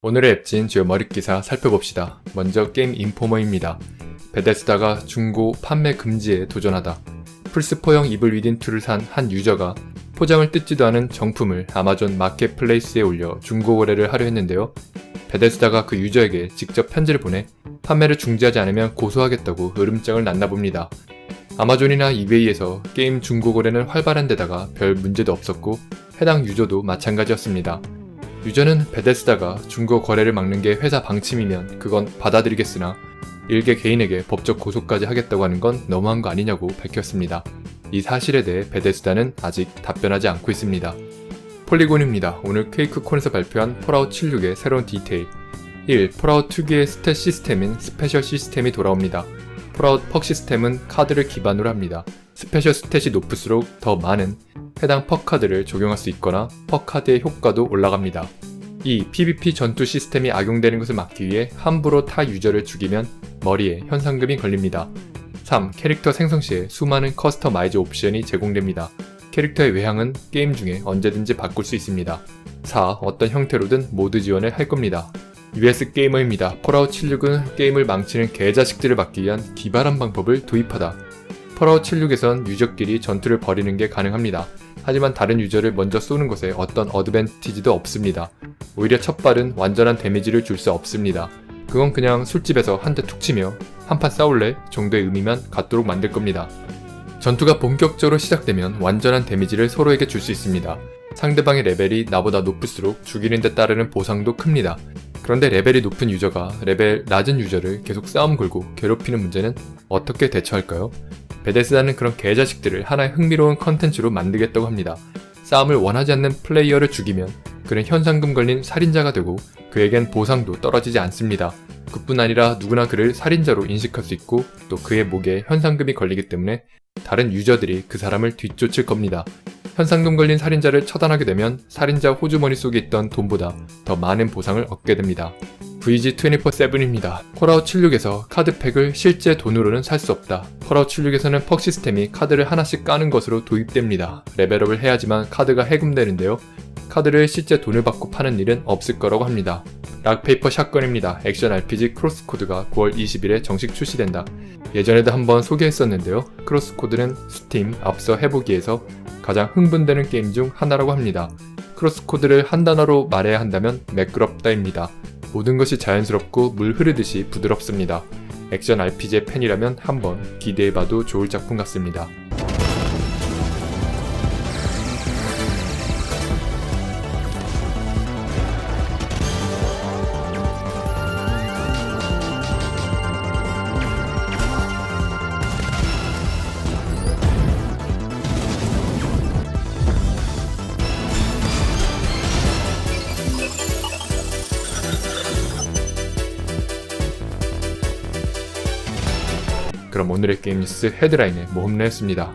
오늘의 앱진 주요 머릿 기사 살펴봅시다. 먼저 게임 인포머입니다. 베데스다가 중고 판매 금지에 도전하다. 플스4형 이블 위딘2를 산 한 유저가 포장을 뜯지도 않은 정품을 아마존 마켓플레이스에 올려 중고 거래를 하려 했는데요. 베데스다가 그 유저에게 직접 편지를 보내 판매를 중지하지 않으면 고소하겠다고 으름장을 놨나 봅니다. 아마존이나 이베이에서 게임 중고 거래는 활발한 데다가 별 문제도 없었고 해당 유저도 마찬가지였습니다. 유저는 베데스다가 중고 거래를 막는 게 회사 방침이면 그건 받아들이겠으나 일개 개인에게 법적 고소까지 하겠다고 하는 건 너무한 거 아니냐고 밝혔습니다. 이 사실에 대해 베데스다는 아직 답변하지 않고 있습니다. 폴리곤입니다. 오늘 케이크콘에서 발표한 폴아웃 76의 새로운 디테일 1. 폴아웃 특유의 스탯 시스템인 스페셜 시스템이 돌아옵니다. 퍽 시스템은 카드를 기반으로 합니다. 스페셜 스탯이 높을수록 더 많은 해당 퍽 카드를 적용할 수 있거나 퍽 카드의 효과도 올라갑니다. 2. PVP 전투 시스템이 악용되는 것을 막기 위해 함부로 타 유저를 죽이면 머리에 현상금이 걸립니다. 3. 캐릭터 생성 시에 수많은 커스터마이즈 옵션이 제공됩니다. 캐릭터의 외향은 게임 중에 언제든지 바꿀 수 있습니다. 4. 어떤 형태로든 모드 지원을 할 겁니다. US 게이머입니다. 폴아웃 76은 게임을 망치는 개자식들을 막기 위한 기발한 방법을 도입하다. 폴아웃 76에선 유저끼리 전투를 벌이는 게 가능합니다. 하지만 다른 유저를 먼저 쏘는 것에 어떤 어드밴티지도 없습니다. 오히려 첫 발은 완전한 데미지를 줄 수 없습니다. 그건 그냥 술집에서 한 대 툭 치며 한 판 싸울래 정도의 의미만 갖도록 만들 겁니다. 전투가 본격적으로 시작되면 완전한 데미지를 서로에게 줄 수 있습니다. 상대방의 레벨이 나보다 높을수록 죽이는 데 따르는 보상도 큽니다. 그런데 레벨이 높은 유저가 레벨 낮은 유저를 계속 싸움 걸고 괴롭히는 문제는 어떻게 대처할까요? 베데스다는 그런 개자식들을 하나의 흥미로운 컨텐츠로 만들겠다고 합니다. 싸움을 원하지 않는 플레이어를 죽이면 그는 현상금 걸린 살인자가 되고 그에겐 보상도 떨어지지 않습니다. 그뿐 아니라 누구나 그를 살인자로 인식할 수 있고 또 그의 목에 현상금이 걸리기 때문에 다른 유저들이 그 사람을 뒤쫓을 겁니다. 현상금 걸린 살인자를 처단하게 되면 살인자 호주머니 속에 있던 돈보다 더 많은 보상을 얻게 됩니다. VG24-7입니다. 콜아웃 76에서 카드팩을 실제 돈으로는 살 수 없다. 콜아웃 76에서는 퍽 시스템이 카드를 하나씩 까는 것으로 도입됩니다. 레벨업을 해야지만 카드가 해금되는데요. 카드를 실제 돈을 받고 파는 일은 없을 거라고 합니다. 락페이퍼 샷건입니다. 액션 RPG 크로스코드가 9월 20일에 정식 출시된다. 예전에도 한번 소개했었는데요. 크로스코드는 스팀 앞서 해보기에서 가장 흥분되는 게임 중 하나라고 합니다. 크로스코드를 한 단어로 말해야 한다면 매끄럽다입니다. 모든 것이 자연스럽고 물 흐르듯이 부드럽습니다. 액션 RPG의 팬이라면 한번 기대해봐도 좋을 작품 같습니다. 그럼 오늘의 게임 뉴스 헤드라인에 모험내였습니다.